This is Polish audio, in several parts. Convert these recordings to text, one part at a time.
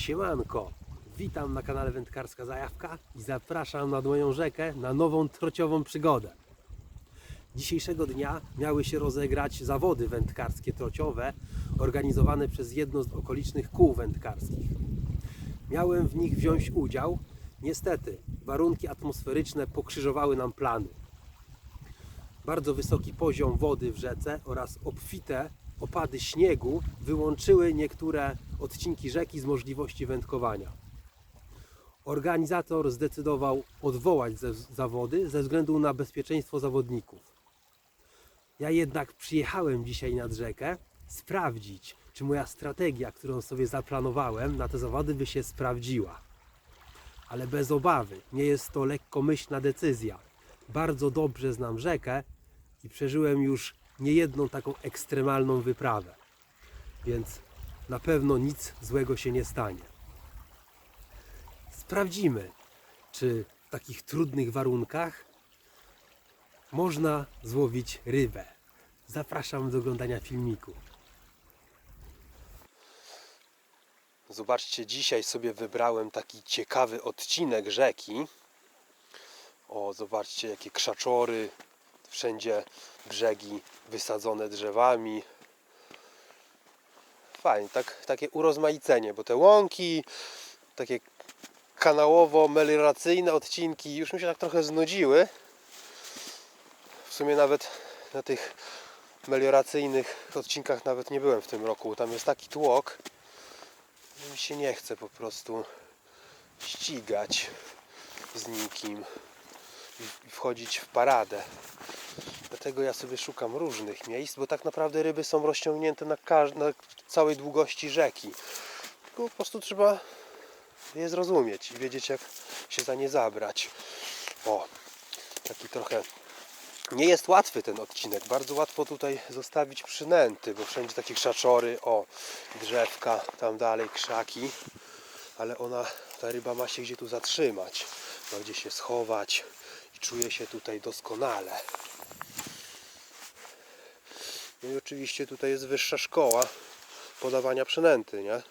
Siemanko, witam na kanale Wędkarska Zajawka i zapraszam nad moją rzekę na nową trociową przygodę. Dzisiejszego dnia miały się rozegrać zawody wędkarskie trociowe organizowane przez jedno z okolicznych kół wędkarskich. Miałem w nich wziąć udział. Niestety, warunki atmosferyczne pokrzyżowały nam plany. Bardzo wysoki poziom wody w rzece oraz obfite opady śniegu wyłączyły niektóre odcinki rzeki z możliwości wędkowania. Organizator zdecydował odwołać zawody ze względu na bezpieczeństwo zawodników. Ja jednak przyjechałem dzisiaj nad rzekę sprawdzić, czy moja strategia, którą sobie zaplanowałem na te zawody by się sprawdziła. Ale bez obawy, nie jest to lekkomyślna decyzja. Bardzo dobrze znam rzekę i przeżyłem już niejedną taką ekstremalną wyprawę. Więc na pewno nic złego się nie stanie. Sprawdzimy, czy w takich trudnych warunkach można złowić rybę. Zapraszam do oglądania filmiku. Zobaczcie, dzisiaj sobie wybrałem taki ciekawy odcinek rzeki. O, zobaczcie, jakie krzaczory, wszędzie brzegi wysadzone drzewami. Fajnie, tak, takie urozmaicenie, bo te łąki, takie kanałowo-melioracyjne odcinki już mi się tak trochę znudziły. W sumie nawet na tych melioracyjnych odcinkach nawet nie byłem w tym roku. Tam jest taki tłok, że mi się nie chce po prostu ścigać z nikim i- wchodzić w paradę. Dlatego ja sobie szukam różnych miejsc, bo tak naprawdę ryby są rozciągnięte na, na całej długości rzeki. Tylko po prostu trzeba je zrozumieć i wiedzieć jak się za nie zabrać. O, taki trochę nie jest łatwy ten odcinek. Bardzo łatwo tutaj zostawić przynęty, bo wszędzie takie krzaczory, o, drzewka, tam dalej krzaki, ale ona, ta ryba ma się gdzie tu zatrzymać, ma gdzie się schować i czuje się tutaj doskonale. No i oczywiście tutaj jest wyższa szkoła podawania przynęty, nie?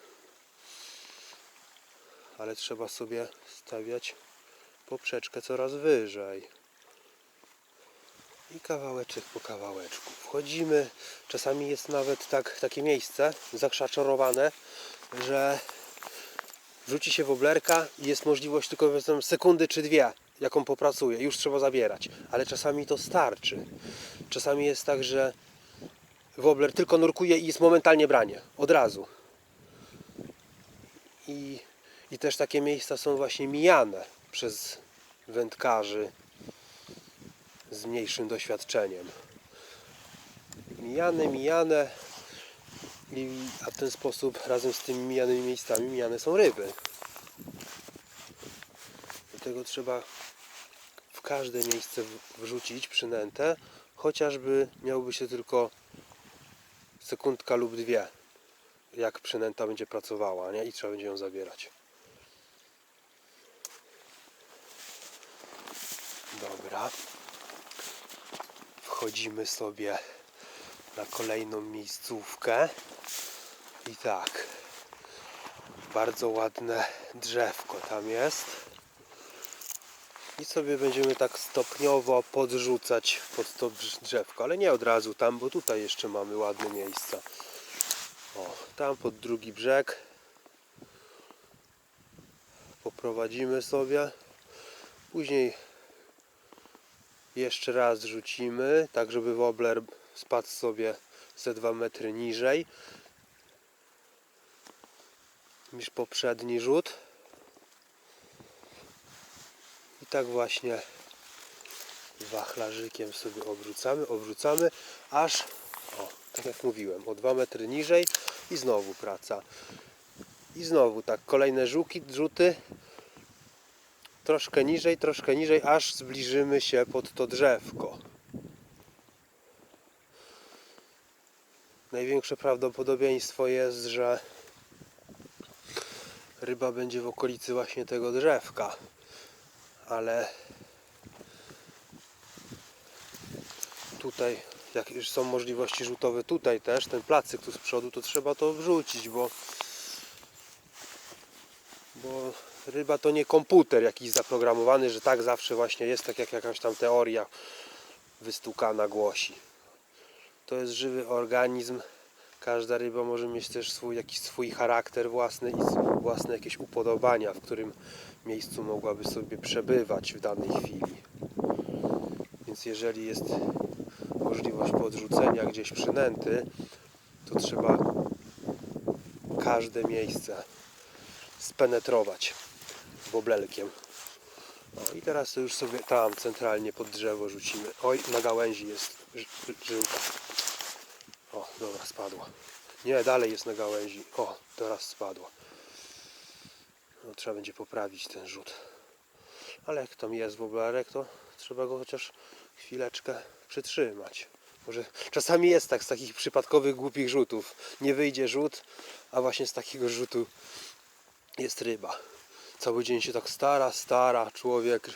Ale trzeba sobie stawiać poprzeczkę coraz wyżej i kawałeczek po kawałeczku. Wchodzimy, czasami jest nawet tak, takie miejsce zakrzaczorowane, że wrzuci się woblerka i jest możliwość tylko sekundy czy dwie, jaką popracuje, już trzeba zabierać, ale czasami to starczy. Czasami jest tak, że wobler tylko nurkuje i jest momentalnie branie, od razu. I, i też takie miejsca są właśnie mijane przez wędkarzy z mniejszym doświadczeniem. Mijane, mijane i, a w ten sposób razem z tymi mijanymi miejscami mijane są ryby. Dlatego trzeba w każde miejsce wrzucić przynętę, chociażby miałby się tylko sekundka lub dwie, jak przynęta będzie pracowała, nie? I trzeba będzie ją zabierać. Dobra wchodzimy sobie na kolejną miejscówkę i tak bardzo ładne drzewko tam jest i sobie będziemy tak stopniowo podrzucać pod to drz- drzewko, ale nie od razu tam, bo tutaj jeszcze mamy ładne miejsca. O, tam pod drugi brzeg. Poprowadzimy sobie. Później jeszcze raz rzucimy, tak żeby wobler spadł sobie ze 2 metry niżej niż poprzedni rzut. I tak właśnie wachlarzykiem sobie obrócamy, obrócamy, aż, o, tak jak mówiłem, o 2 metry niżej i znowu praca. I znowu tak, kolejne żuki, rzuty, troszkę niżej, troszkę niżej, aż zbliżymy się pod to drzewko. Największe prawdopodobieństwo jest, że ryba będzie w okolicy właśnie tego drzewka, ale tutaj, jak już są możliwości rzutowe tutaj też, ten placyk tu z przodu, to trzeba to wrzucić, bo Bo ryba to nie komputer jakiś zaprogramowany, że tak zawsze właśnie jest, tak jak jakaś tam teoria wystukana głosi. To jest żywy organizm. Każda ryba może mieć też swój jakiś swój charakter własny i własne jakieś upodobania, w którym miejscu mogłaby sobie przebywać w danej chwili. Więc jeżeli jest możliwość podrzucenia gdzieś przynęty, to trzeba każde miejsce spenetrować boblelkiem. O, I teraz to już sobie tam centralnie pod drzewo rzucimy. Oj, na gałęzi jest ży- żyłka. O, dobra, spadła. Nie, dalej jest na gałęzi. O, teraz spadła. No, trzeba będzie poprawić ten rzut. Ale jak tam jest woblarek, to trzeba go chociaż chwileczkę przytrzymać. Może czasami jest tak z takich przypadkowych głupich rzutów. Nie wyjdzie rzut, a właśnie z takiego rzutu jest ryba. Cały dzień się tak stara, stara człowiek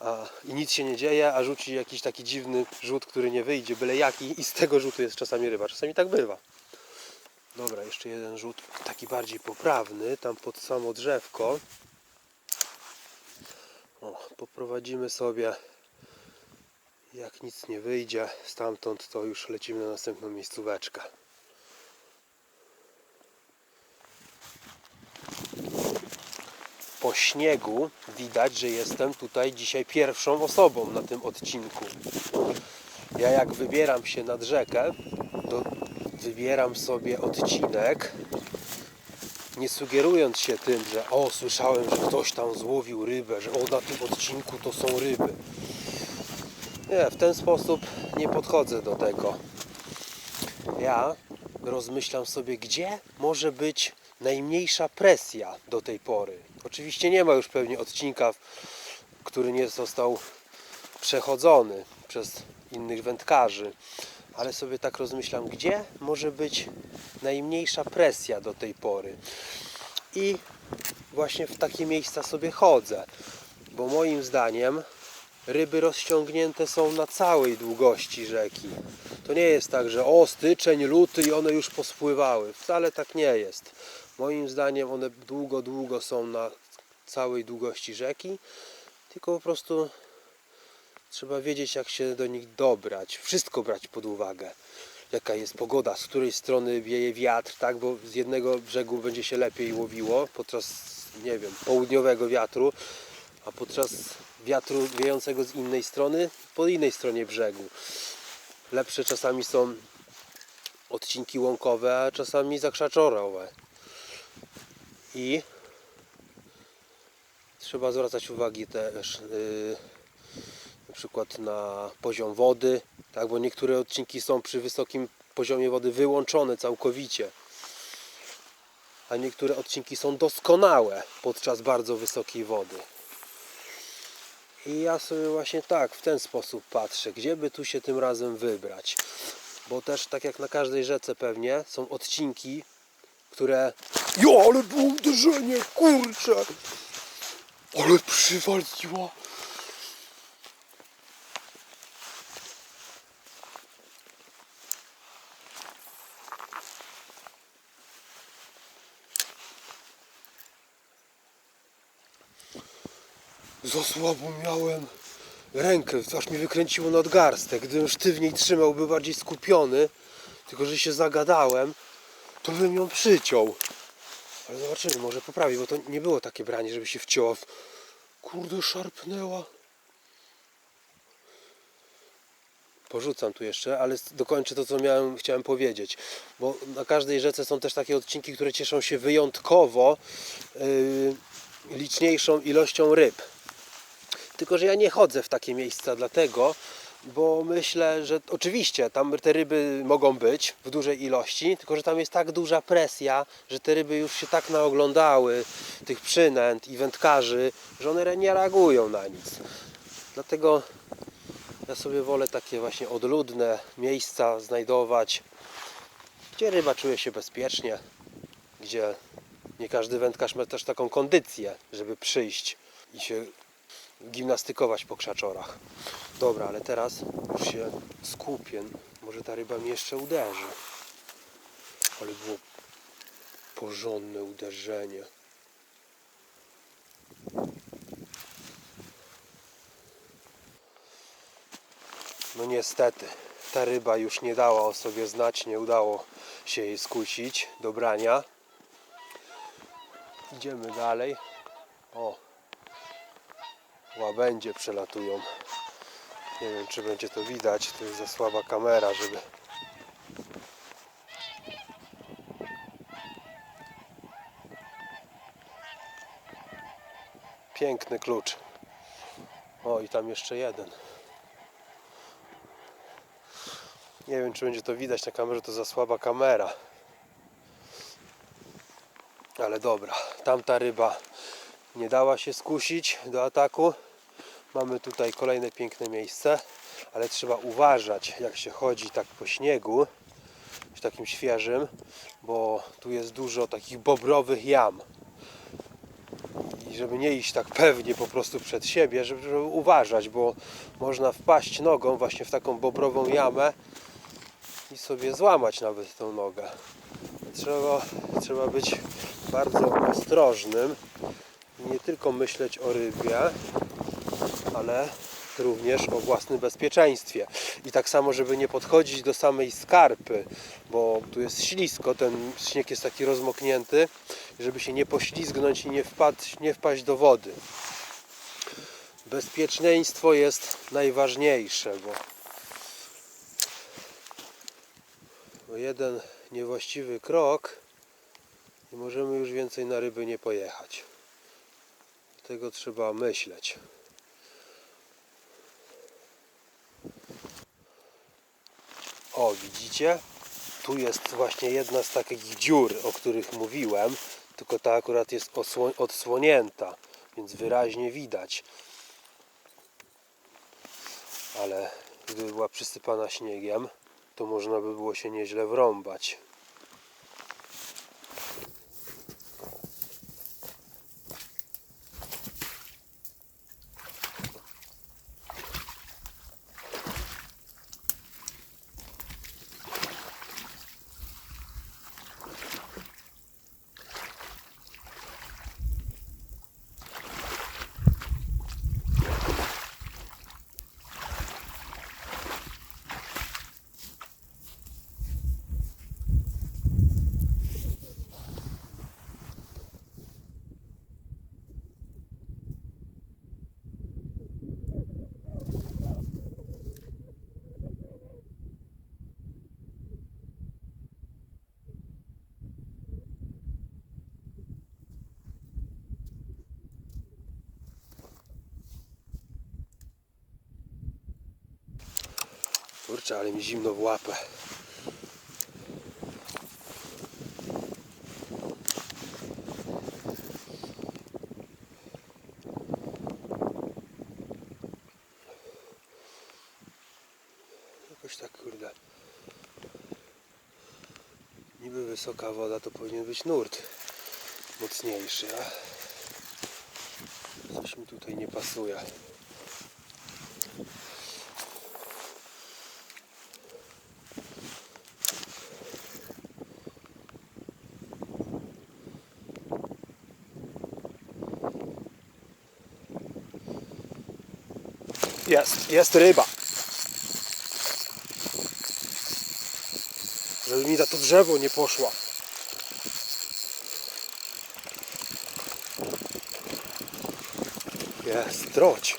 a, i nic się nie dzieje, a rzuci jakiś taki dziwny rzut, który nie wyjdzie, byle jaki i z tego rzutu jest czasami ryba. Czasami tak bywa. Dobra, jeszcze jeden rzut taki bardziej poprawny, tam pod samo drzewko. O, poprowadzimy sobie jak nic nie wyjdzie stamtąd, to już lecimy na następną miejscóweczkę. Po śniegu widać, że jestem tutaj dzisiaj pierwszą osobą na tym odcinku. Ja jak wybieram się nad rzekę, to wybieram sobie odcinek, nie sugerując się tym, że o, słyszałem, że ktoś tam złowił rybę, że o, na tym odcinku to są ryby. Nie, w ten sposób nie podchodzę do tego. Ja rozmyślam sobie, gdzie może być najmniejsza presja do tej pory. Oczywiście nie ma już pewnie odcinka, który nie został przechodzony przez innych wędkarzy, ale sobie tak rozmyślam, gdzie może być najmniejsza presja do tej pory. I właśnie w takie miejsca sobie chodzę, bo moim zdaniem ryby rozciągnięte są na całej długości rzeki. To nie jest tak, że o styczeń, luty i one już pospływały. Wcale tak nie jest. Moim zdaniem one długo, długo są na całej długości rzeki, tylko po prostu trzeba wiedzieć jak się do nich dobrać. Wszystko brać pod uwagę. Jaka jest pogoda, z której strony wieje wiatr, tak? Bo z jednego brzegu będzie się lepiej łowiło podczas, nie wiem, południowego wiatru, a podczas wiatru wiejącego z innej strony, po innej stronie brzegu. Lepsze czasami są odcinki łąkowe, a czasami zakrzaczorowe. I trzeba zwracać uwagi też yy, na przykład na poziom wody, tak, bo niektóre odcinki są przy wysokim poziomie wody wyłączone całkowicie, a niektóre odcinki są doskonałe podczas bardzo wysokiej wody. I ja sobie właśnie tak w ten sposób patrzę, gdzie by tu się tym razem wybrać. Bo też tak jak na każdej rzece pewnie są odcinki, które. Jo, ale było uderzenie, kurczę! Ale przywaliła! Za słabo miałem rękę, aż mi wykręciło nadgarstek. Gdybym sztywniej trzymał, był bardziej skupiony, tylko że się zagadałem, to bym ją przyciął. Ale zobaczymy, może poprawi, bo to nie było takie branie, żeby się wcięła. Kurde, szarpnęła. Porzucam tu jeszcze, ale dokończę to, co miałem, chciałem powiedzieć. Bo na każdej rzece są też takie odcinki, które cieszą się wyjątkowo yy, liczniejszą ilością ryb. Tylko, że ja nie chodzę w takie miejsca dlatego, bo myślę, że oczywiście tam te ryby mogą być w dużej ilości, tylko że tam jest tak duża presja, że te ryby już się tak naoglądały tych przynęt i wędkarzy, że one nie reagują na nic. Dlatego ja sobie wolę takie właśnie odludne miejsca znajdować, gdzie ryba czuje się bezpiecznie, gdzie nie każdy wędkarz ma też taką kondycję, żeby przyjść i się gimnastykować po krzaczorach. Dobra, ale teraz już się skupię. Może ta ryba mi jeszcze uderzy. Ale było porządne uderzenie. No niestety, ta ryba już nie dała o sobie znać, nie udało się jej skusić do brania. Idziemy dalej. O, łabędzie przelatują. Nie wiem, czy będzie to widać, to jest za słaba kamera, żeby... Piękny klucz. O, i tam jeszcze jeden. Nie wiem, czy będzie to widać na kamerze, to za słaba kamera. Ale dobra, tamta ryba nie dała się skusić do ataku. Mamy tutaj kolejne piękne miejsce, ale trzeba uważać, jak się chodzi tak po śniegu, w takim świeżym, bo tu jest dużo takich bobrowych jam. I żeby nie iść tak pewnie po prostu przed siebie, żeby, żeby uważać, bo można wpaść nogą właśnie w taką bobrową jamę i sobie złamać nawet tą nogę. Trzeba, trzeba być bardzo ostrożnym nie tylko myśleć o rybie, ale również o własnym bezpieczeństwie. I tak samo, żeby nie podchodzić do samej skarpy, bo tu jest ślisko, ten śnieg jest taki rozmoknięty, żeby się nie poślizgnąć i nie, wpaść, nie wpaść do wody. Bezpieczeństwo jest najważniejsze, bo jeden niewłaściwy krok i możemy już więcej na ryby nie pojechać. Tego trzeba myśleć. O, widzicie? Tu jest właśnie jedna z takich dziur, o których mówiłem, tylko ta akurat jest odsłonięta, więc wyraźnie widać. Ale gdyby była przysypana śniegiem, to można by było się nieźle wrąbać. Kurczę, ale mi zimno w łapę. Jakoś tak kurde. Niby wysoka woda to powinien być nurt mocniejszy, a coś mi tutaj nie pasuje. Jest, jest ryba. Żeby mi za to drzewo nie poszła. Jest, droć.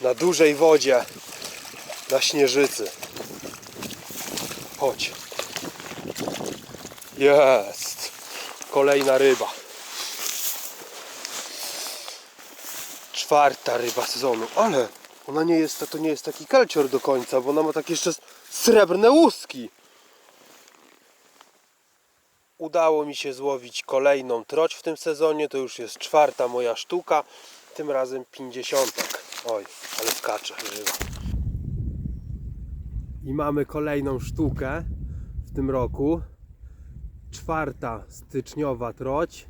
Na dużej wodzie, na śnieżycy. Chodź. Jest. Kolejna ryba. Czwarta ryba sezonu. Ale ona nie jest, to nie jest taki kalcior do końca, bo ona ma takie jeszcze srebrne łuski. Udało mi się złowić kolejną troć w tym sezonie. To już jest czwarta moja sztuka. Tym razem pięćdziesiątek. Oj, ale skacze żywa. I mamy kolejną sztukę w tym roku czwarta styczniowa troć.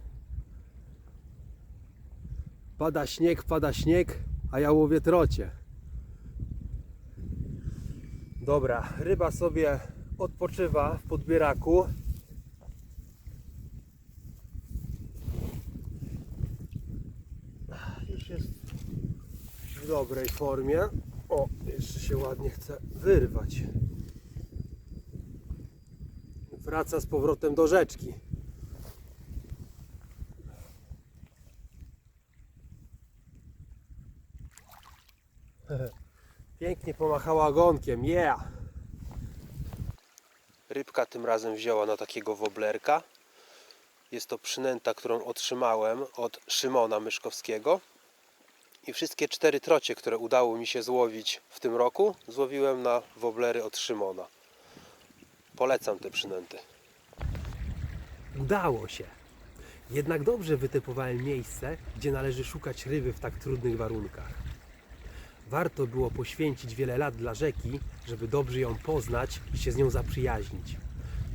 Pada śnieg, pada śnieg, a ja łowię trocie. Dobra, ryba sobie odpoczywa w podbieraku. Już jest w dobrej formie. O, jeszcze się ładnie chce wyrwać. Wraca z powrotem do rzeczki. Pięknie pomachała ogonkiem, yeah! Rybka tym razem wzięła na takiego woblerka. Jest to przynęta, którą otrzymałem od Szymona Myszkowskiego. I wszystkie cztery trocie, które udało mi się złowić w tym roku, złowiłem na woblery od Szymona. Polecam te przynęty. Udało się. Jednak dobrze wytypowałem miejsce, gdzie należy szukać ryby w tak trudnych warunkach. Warto było poświęcić wiele lat dla rzeki, żeby dobrze ją poznać i się z nią zaprzyjaźnić.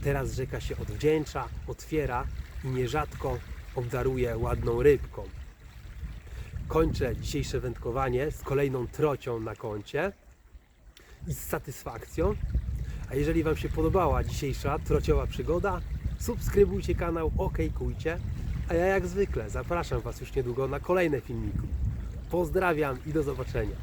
Teraz rzeka się odwdzięcza, otwiera i nierzadko obdaruje ładną rybką. Kończę dzisiejsze wędkowanie z kolejną trocią na koncie i z satysfakcją. A jeżeli Wam się podobała dzisiejsza trociowa przygoda, subskrybujcie kanał, okejkujcie. A ja jak zwykle zapraszam Was już niedługo na kolejne filmiki. Pozdrawiam i do zobaczenia.